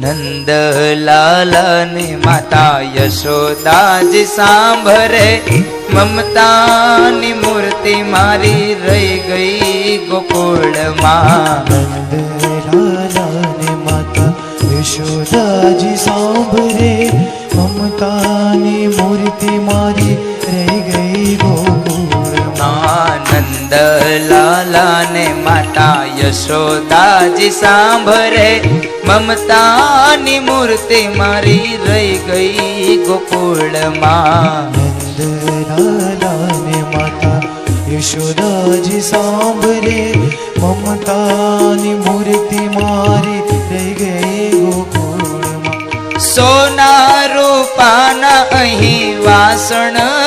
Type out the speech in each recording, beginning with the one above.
નંદલાલને માતા યશોદાજી સાંભરે મમતાની મૂર્તિ મારી રહી ગઈ ગોકુળમાં. નંદલાલાને માતા યશોદાજી સાંભરે મમતાની મૂર્તિ મારી ગોકુળમાં નંદલાલાને માતા યશોદાજી સાંભરે મમતાની મૂર્તિ મારી રહી ગઈ ગોકુળમાં. નંદલાલાને માતા યશોદાજી સાંભળે. મમતાની મૂર્તિ મારી રહી ગઈ ગોકુળમાં. સોના રૂપાના અહીં વાસણ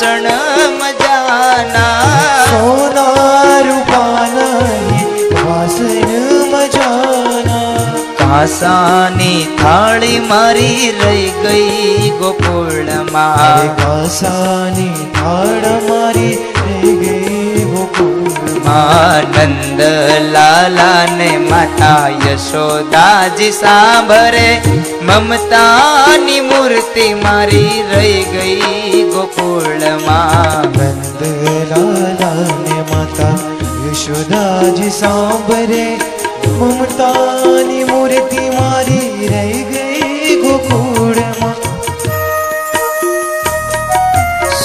વાસણ મજાના. સોના રૂપાનાહી વાસણ મજાના. કાસાની થાળી મારી રહી ગઈ ગોકુળમાં. કાસાની થાળ મારી રહી ગઈ ગોકુળમાં. આનંદ લાલાને માતા યશોદાજી સાંભરે મમતાની મૂર્તિ મારી રહી ગઈ નંદલાલાને માતા યશોદાજી સાંભરે મમતાની મૂર્તિ મારી રહી ગઈ ગોકુળમાં.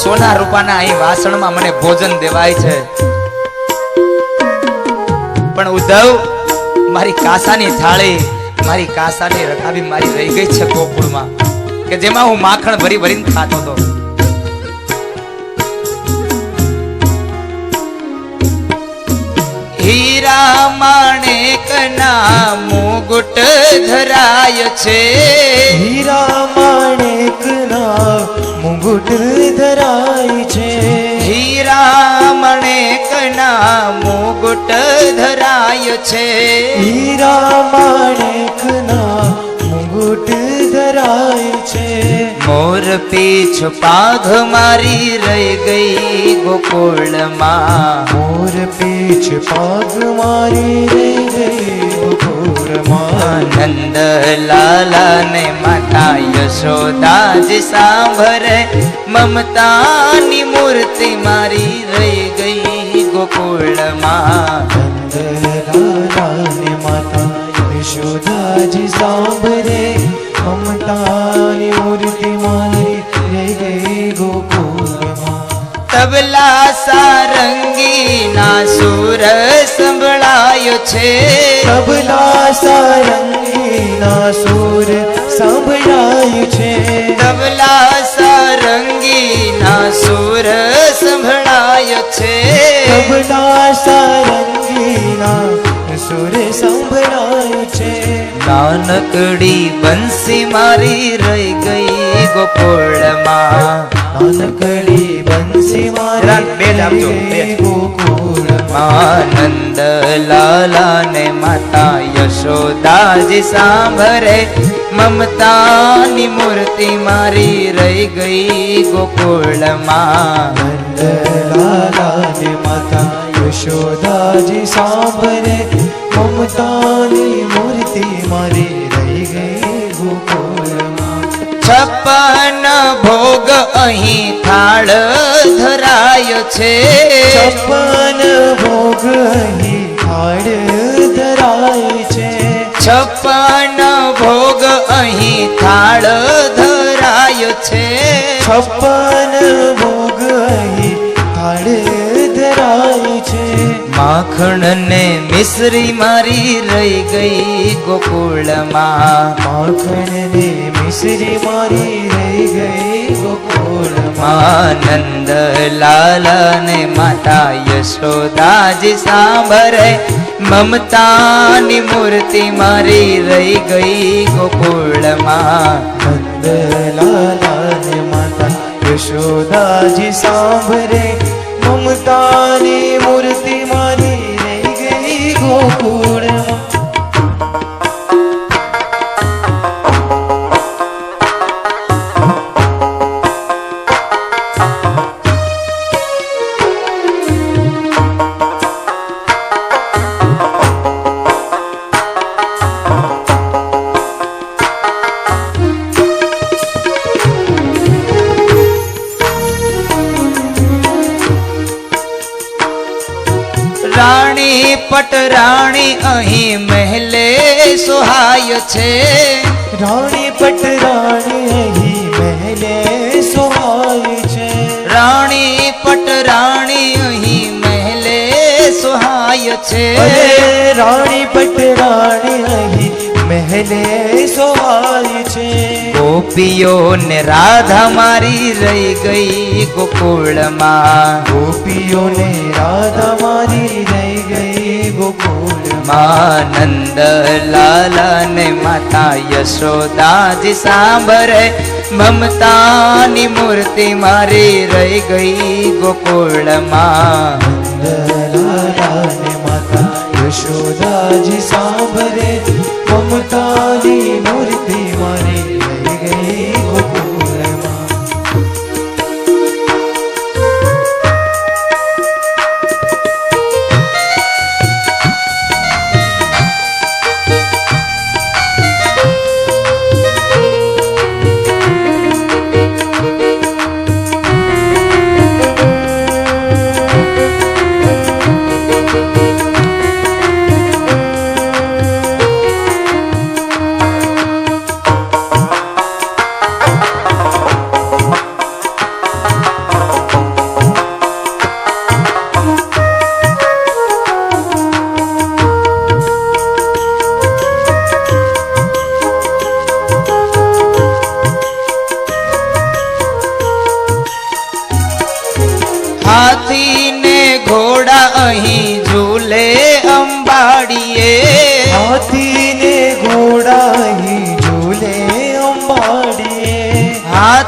સોના રૂપાના અહીં વાસણમાં મને ભોજન દેવાય છે. પણ ઉદ્ધવ મારી કાસાની થાળી મારી કાસાની રકાબી મારી રહી ગઈ છે ગોકુળમાં કે જેમાં હું માખણ ભરી ભરીને ખાતો હતો. હીરા માણેકના મુગુટ ધરાય છે. હીરા માણેકના મુગુટ ધરાય છે. હીરા મણેકના મુગુટ ધરાય છે. હીરા માણેકના મુગુટ ધરાય પીછ પાઘ મારી રહી ગઈ ગોકુળમાં. મોર પીછ પાઘ મારી રહી ગઈ ગોકુળમાં. નંદ લાલાને માતા યશોદાજી સાંભરે મમતાની મૂર્તિ મારી રહી ગઈ ગોકુળમાં. નંદલાલાને માતા યશોદાજી સાંભરે મમતાની તબલા સારંગી ના સુર સંભળાયો છે. તબલા સારંગીના સુર સાંભળાયું છે. તબલા સારંગી ના સુર સંભળાયો છે. તબલા સારંગીના સુર સાંભળાયું છે. નાનકડી બંસી મારી રહી ગઈ ગોપોળમાં નાનકડી જરાક બે આપજો, બે. આનંદ લાલાને માતા યશોદાજી સાંભરે મમતાની મૂર્તિ મારી રહી ગઈ ગોકુળમાં લાલા ને માતા યશોદાજી સાંભરે મમતાની મૂર્તિ મારી રહી ગઈ છપ્પન ભોગ અહીં થાળ ધરાયો છે. છપ્પન ભોગ અહીં થાળ ધરાય છે. છપ્પન ભોગ અહીં થાળ ધરાયો છે. છપ્પન ભોગ અહીં થાળ ધરાય છે. માખણ ને મિશ્રી મારી રહી ગઈ ગોકુળમાં. માખણને મિશ્રી મારી રહી ગઈ ગોકુળમાં આનંદ લાલને માતા યશોદાજી સાંભરે મમતાની મૂર્તિ મારી રહી ગઈ ગોકુળમાં. નંદલાલાને માતા યશોદાજી સાંભળે મમતાની મૂર્તિ મારી રહી ગઈ ગોકુળમાં. પટરાણી અહીં મહેલે સુહાય છે. રાણી પટરાણી અહીં મહેલે સોહાય છે. રાણી પટરાણી અહીં મહેલે સુહાય છે. અરે રાણી અહીં મહેલે સોહાય છે. ગોપીઓ ને રાધા મારી રહી ગઈ ગોકુળમાં. ગોપીઓને રાધા મારી રહી ગઈ માનંદ લાલા ને માતા યશોદાજી સાંભળે. મમતાની મૂર્તિ મારી રહી ગઈ ગોકુળમાં. માતા યશોદાજી સાંભળે. મમતાની મૂર્તિ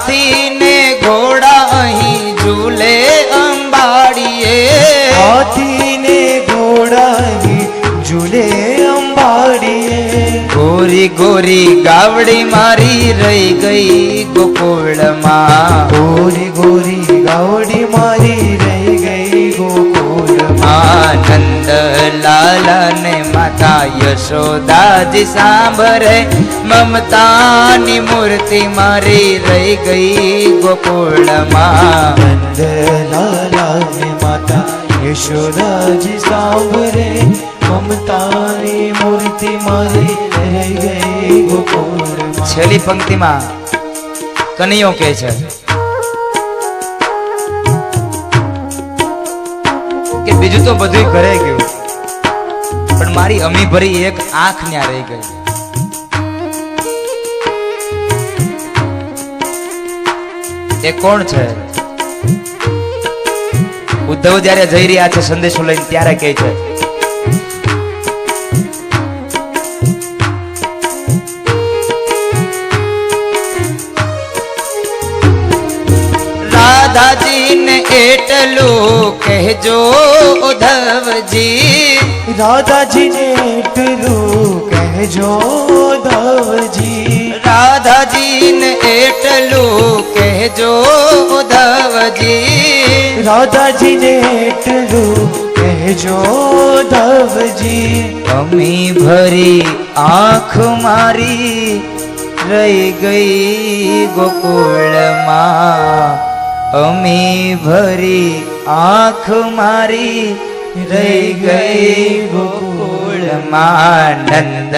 હાથી ને ઘોડા અહીં ઝૂલે અંબાડીએ. હાથીને ઘોડા અહીં ઝૂલે અંબાડીએ. ગોરી ગોરી ગાવડી મારી રહી ગઈ ગોકુળમાં. ગોરી યશોદાજી સાંભળે મમતાની મૂર્તિ મારી રહી ગઈ ગોકુળમાં. માતા યશોદાજી સાંભળે મમતાની મૂર્તિ મારી રહી ગઈ ગોકુળમાં. છેલ્લી પંક્તિમાં કનૈયો કે છે કે બીજું તો બધું ઘરે ગયું. મારી અમી ભરી એક આંખ ન્યા રહી ગઈ. એ કોણ છે? ઉદ્ધવ જ્યારે જઈ રહ્યા છે સંદેશો લઈને, ત્યારે કહે છે રાધાજીને એટલું કહેજો ઉધવજી રાધાજીને એટલું કહેજો ધવજી રાધાજીને એટલું કહેજો ઉદ્ધવજી. રાધાજીને એટલું કહેજો ઉધવજી અમી ભરી આંખ મારી રહી ગઈ ગોકુળમાં. અમી ભરી આંખ મારી રહી ગઈ ગોકુળમાં નંદ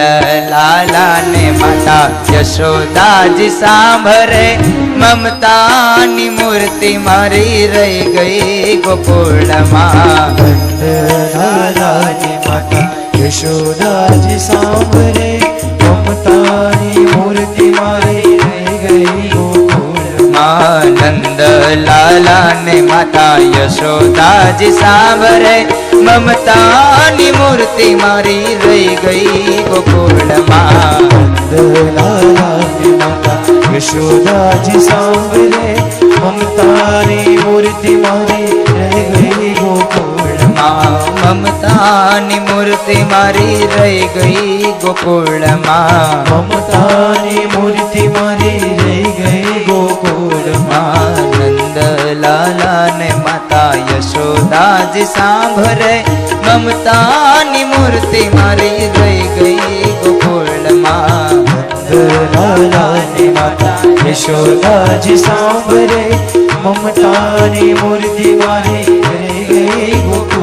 લાલા ને માતા યશોદાજી સાંભરે મમતાની મૂર્તિ મારી રહી ગઈ ગોકુળમાં. નંદલાલાની માતા યશોદાજી સાંભરે મમતાની મૂર્તિ મારી રહી ગઈ લાલા ને માતા યશોદાજી સાંભળે મમતાની મૂર્તિ મારી રહી ગઈ ગોકુળમાં નંદલાલાની માતા યશોદાજી સાંભળે મમતાની મૂર્તિ મારી રહી ગઈ ગોકુળમાં મમતાની મૂર્તિ મારી રહી ગઈ ગોકુળમાં મમતાની મૂર્તિ મારી રહી ગઈ ગોકુળમાં લાલા ને માતા યશોદાજી સાંભળે. મમતાની મૂર્તિ મારી ગઈ ગઈ ગોકુળમાં. લાલાની માતા યશોદાજી સાંભળે. મમતાની મૂર્તિ મારી ગઈ ગઈ ગોકુળ